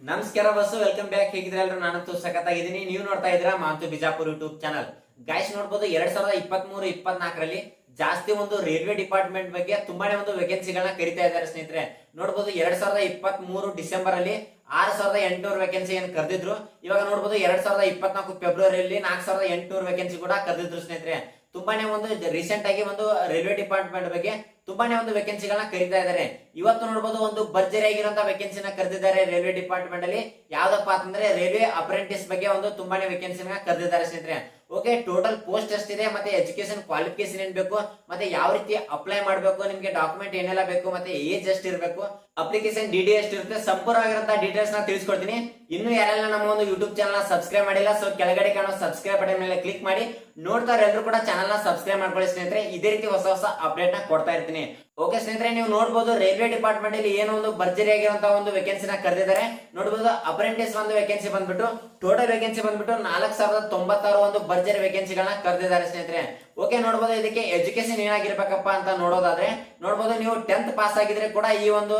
ನಮಸ್ಕಾರ bus welcome back ಹೇಗಿದ್ರೆ ಎಲ್ಲರೂ ನಾನಂತೂ ಸಖತ್ತಾಗಿದ್ದೀನಿ. ನೀವು ನೋಡ್ತಾ ಇದ್ದೀರಾ Manthu Bijapur YouTube channel guys ನೋಡ್ಬೋದು ಎರಡ್ ಸಾವಿರದ ಇಪ್ಪತ್ತ್ ಮೂರು ಇಪ್ಪತ್ನಾಲ್ಕರಲ್ಲಿ ಜಾಸ್ತಿ ಒಂದು ರೈಲ್ವೆ ಡಿಪಾರ್ಟ್ಮೆಂಟ್ ಬಗ್ಗೆ ತುಂಬಾನೇ ಒಂದು ವೇಕೆನ್ಸಿಗಳನ್ನ ಕರಿತಾ ಇದ್ದಾರೆ ಸ್ನೇಹಿತರೆ. ನೋಡ್ಬೋದು ಎರಡ್ ಸಾವಿರದ ಇಪ್ಪತ್ತ್ ಮೂರು ಡಿಸೆಂಬರ್ ಅಲ್ಲಿ ಆರ್ ಸಾವಿರದ ಎಂಟುನೂರು ವೇಕೆನ್ಸಿ ಏನ್ ಕರೆದಿದ್ರು. ಇವಾಗ ನೋಡ್ಬೋದು ಎರಡ್ ಸಾವಿರದ ಇಪ್ಪತ್ನಾಲ್ಕು ಫೆಬ್ರವರಿಯಲ್ಲಿ ನಾಲ್ಕು ಸಾವಿರದ ಎಂಟುನೂರು ವೇಕೆನ್ಸಿ ಕೂಡ ಕರೆದಿದ್ರು ಸ್ನೇಹಿತರೆ. ತುಂಬಾನೇ ಒಂದು ರೀಸೆಂಟ್ ಆಗಿ ಒಂದು ರೈಲ್ವೆ ಡಿಪಾರ್ಟ್ಮೆಂಟ್ ಬಗ್ಗೆ ತುಂಬಾನೇ ಒಂದು ವೇಕೆನ್ಸಿಗಳನ್ನ ಕರೀತಾ ಇದ್ದಾರೆ. ಇವತ್ತು ನೋಡಬಹುದು ಒಂದು ಭರ್ಜರಿ ಆಗಿರುವಂತಹ ವೇಕೆನ್ಸಿನ ಕರೆದಿದ್ದಾರೆ ರೈಲ್ವೆ ಡಿಪಾರ್ಟ್ಮೆಂಟ್ ಅಲ್ಲಿ. ಯಾವ್ದಪ್ಪ ಅಂತಂದ್ರೆ ರೈಲ್ವೆ ಅಪ್ರೆಂಟಿಸ್ ಬಗ್ಗೆ ಒಂದು ತುಂಬಾನೇ ವೇಕೆನ್ಸಿನ ಕರೆದಿದ್ದಾರೆ ಸ್ನೇಹಿತರೆ. ಓಕೆ ಟೋಟಲ್ ಪೋಸ್ಟ್ ಎಷ್ಟಿದೆ ಮತ್ತೆ ಎಜುಕೇಶನ್ ಕ್ವಾಲಿಫಿಕೇಶನ್ ಏನ್ ಬೇಕು, ಮತ್ತೆ ಯಾವ ರೀತಿ ಅಪ್ಲೈ ಮಾಡಬೇಕು, ನಿಮ್ಗೆ ಡಾಕ್ಯುಮೆಂಟ್ ಏನೆಲ್ಲ ಬೇಕು, ಮತ್ತೆ ಏಜ್ ಎಷ್ಟು ಇರಬೇಕು ಅಪ್ಲಿಕೇಶನ್ ಡಿ ಡಿ ಎಷ್ಟು ಇರುತ್ತೆ ಸಂಪೂರ್ಣವಾಗಿರುವಂತಹ ಡೀಟೇಲ್ಸ್ನ ತಿಳಿಸ್ಕೊಡ್ತೀನಿ. ಇನ್ನು ಯಾರೆಲ್ಲ ನಮ್ಮ ಒಂದು ಯೂಟ್ಯೂಬ್ ಚಾನಲ್ ಸಬ್ಸ್ಕ್ರೈಬ್ ಮಾಡಿಲ್ಲ ಸೊ ಕೆಳಗಡೆ ಕಾಣೋ ಸಬ್ಸ್ಕ್ರೈಬ್ ಬಟನ್ ಮೇಲೆ ಕ್ಲಿಕ್ ಮಾಡಿ. ನೋಡ್ತಾರೆ ಎಲ್ಲರೂ ಕೂಡ ಚಾನಲ್ನ ಸಬ್ಸ್ಕ್ರೈಬ್ ಮಾಡ್ಕೊಳ್ಳಿ ಸ್ನೇಹಿತರೆ. ಇದೇ ರೀತಿ ಹೊಸ ಹೊಸ ಅಪ್ಡೇಟ್ನ ಕೊಡ್ತಾ ಇರ್ತೀನಿ. ಓಕೆ ಸ್ನೇಹಿತರೆ, ನೀವು ನೋಡಬಹುದು ರೈಲ್ವೆ ಡಿಪಾರ್ಟ್ಮೆಂಟ್ ಅಲ್ಲಿ ಏನೋ ಒಂದು ಭರ್ಜರಿ ಆಗಿರುವಂತಹ ಒಂದು ವೇಕೆನ್ಸಿನ ಕರೆದಿದ್ದಾರೆ. ನೋಡಬಹುದು ಅಪ್ರೆಂಟಿಸ್ ಒಂದು ವೇಕೆನ್ಸಿ ಬಂದ್ಬಿಟ್ಟು ಟೋಟಲ್ ವೇಕೆನ್ಸಿ ಬಂದ್ಬಿಟ್ಟು ನಾಲ್ಕು ಸಾವಿರದ ತೊಂಬತ್ತಾರು ಒಂದು ಭರ್ಜರಿ ವೇಕೆನ್ಸಿಗಳನ್ನ ಕರೆದಿದ್ದಾರೆ ಸ್ನೇಹಿತರೆ. ಓಕೆ ನೋಡಬಹುದು ಇದಕ್ಕೆ ಎಜುಕೇಶನ್ ಏನಾಗಿರ್ಬೇಕಪ್ಪ ಅಂತ ನೋಡೋದಾದ್ರೆ ನೋಡಬಹುದು ನೀವು ಟೆಂತ್ ಪಾಸ್ ಆಗಿದ್ರೆ ಕೂಡ ಈ ಒಂದು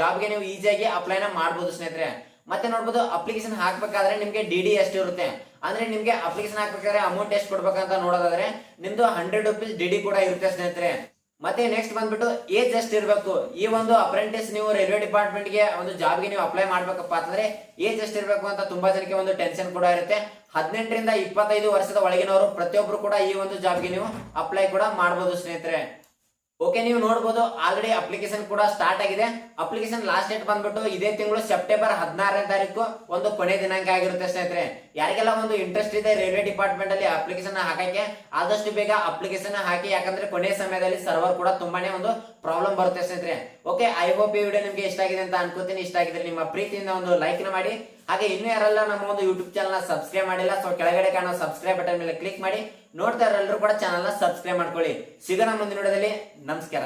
ಜಾಬ್ಗೆ ನೀವು ಈಸಿಯಾಗಿ ಅಪ್ಲೈನ ಮಾಡಬಹುದು ಸ್ನೇಹಿತರೆ. ಮತ್ತೆ ನೋಡಬಹುದು ಅಪ್ಲಿಕೇಶನ್ ಹಾಕ್ಬೇಕಾದ್ರೆ ನಿಮ್ಗೆ ಡಿ ಡಿ ಎಷ್ಟು ಇರುತ್ತೆ. ಅಂದ್ರೆ ನಿಮ್ಗೆ ಅಪ್ಲಿಕೇಶನ್ ಹಾಕ್ಬೇಕಾದ್ರೆ ಅಮೌಂಟ್ ಎಷ್ಟು ಕೊಡ್ಬೇಕಂತ ನೋಡೋದಾದ್ರೆ, ನಿಮ್ದು ಹಂಡ್ರೆಡ್ ರುಪೀಸ್ ಡಿ ಡಿ ಕೂಡ ಇರುತ್ತೆ ಸ್ನೇಹಿತರೆ. ಮತ್ತೆ ನೆಕ್ಸ್ಟ್ ಬಂದ್ಬಿಟ್ಟು ಏಜ್ ಎಷ್ಟು ಇರಬೇಕು? ಈ ಒಂದು ಅಪ್ರೆಂಟಿಸ್ ನೀವು ರೈಲ್ವೆ ಡಿಪಾರ್ಟ್ಮೆಂಟ್ಗೆ ಒಂದು ಜಾಬ್ಗೆ ನೀವು ಅಪ್ಲೈ ಮಾಡ್ಬೇಕಪ್ಪ ಅಂತಂದ್ರೆ ಏಜ್ ಎಷ್ಟು ಇರಬೇಕು ಅಂತ ತುಂಬಾ ಜನಕ್ಕೆ ಒಂದು ಟೆನ್ಷನ್ ಕೂಡ ಇರುತ್ತೆ. ಹದಿನೆಂಟರಿಂದ ಇಪ್ಪತ್ತೈದು ವರ್ಷದ ಒಳಗಿನವರು ಪ್ರತಿಯೊಬ್ರು ಕೂಡ ಈ ಒಂದು ಜಾಬ್ಗೆ ನೀವು ಅಪ್ಲೈ ಕೂಡ ಮಾಡಬಹುದು ಸ್ನೇಹಿತರೆ. ಓಕೆ ನೀವು ನೋಡಬಹುದು ಆಲ್ರೆಡಿ ಅಪ್ಲಿಕೇಶನ್ ಕೂಡ ಸ್ಟಾರ್ಟ್ ಆಗಿದೆ. ಅಪ್ಲಿಕೇಶನ್ ಲಾಸ್ಟ್ ಡೇಟ್ ಬಂದ್ಬಿಟ್ಟು ಇದೇ ತಿಂಗಳು ಸೆಪ್ಟೆಂಬರ್ ಹದಿನಾರನೇ ತಾರೀಕು ಒಂದು ಕೊನೆ ದಿನಾಂಕ ಆಗಿರುತ್ತೆ ಸ್ನೇಹಿತರೆ. ಯಾರಿಗೆಲ್ಲ ಒಂದು ಇಂಟ್ರೆಸ್ಟ್ ಇದೆ ರೈಲ್ವೆ ಡಿಪಾರ್ಟ್ಮೆಂಟ್ ಅಲ್ಲಿ ಅಪ್ಲಿಕೇಶನ್ ಹಾಕಕ್ಕೆ, ಆದಷ್ಟು ಬೇಗ ಅಪ್ಲಿಕೇಶನ್ ಹಾಕಿ, ಯಾಕಂದ್ರೆ ಕೊನೆ ಸಮಯದಲ್ಲಿ ಸರ್ವರ್ ಕೂಡ ತುಂಬಾನೇ ಒಂದು ಪ್ರಾಬ್ಲಮ್ ಬರುತ್ತೆ ಸ್ನೇಹಿತರೆ. ಓಕೆ ಐ ಹೋಪ್ ಈ ವಿಡಿಯೋ ನಿಮ್ಗೆ ಇಷ್ಟ ಆಗಿದೆ ಅಂತ ಅನ್ಕೋತೀನಿ. ಇಷ್ಟ ಆಗಿದ್ರೆ ನಿಮ್ಮ ಪ್ರೀತಿಯಿಂದ ಒಂದು ಲೈಕ್ ಮಾಡಿ. ಹಾಗೆ ಇನ್ನೂ ಯಾರಲ್ಲ ನಮ್ಮ ಒಂದು ಯೂಟ್ಯೂಬ್ ಚಾನಲ್ನ ಸಬ್ಸ್ಕ್ರೈಬ್ ಮಾಡಿಲ್ಲ ಸೊ ಕೆಳಗಡೆ ಕಾಣೋ ಸಬ್ಸ್ಕ್ರೈಬ್ ಬಟನ್ ಮೇಲೆ ಕ್ಲಿಕ್ ಮಾಡಿ, ನೋಡ್ತಾ ಎಲ್ಲರೂ ಕೂಡ ಚಾನಲ್ನ ಸಬ್ಸ್ಕ್ರೈಬ್ ಮಾಡ್ಕೊಳ್ಳಿ. ಸಿಗೋಣ ಮುಂದಿನ ವಿಡಿಯೋದಲ್ಲಿ. ನಮಸ್ಕಾರ.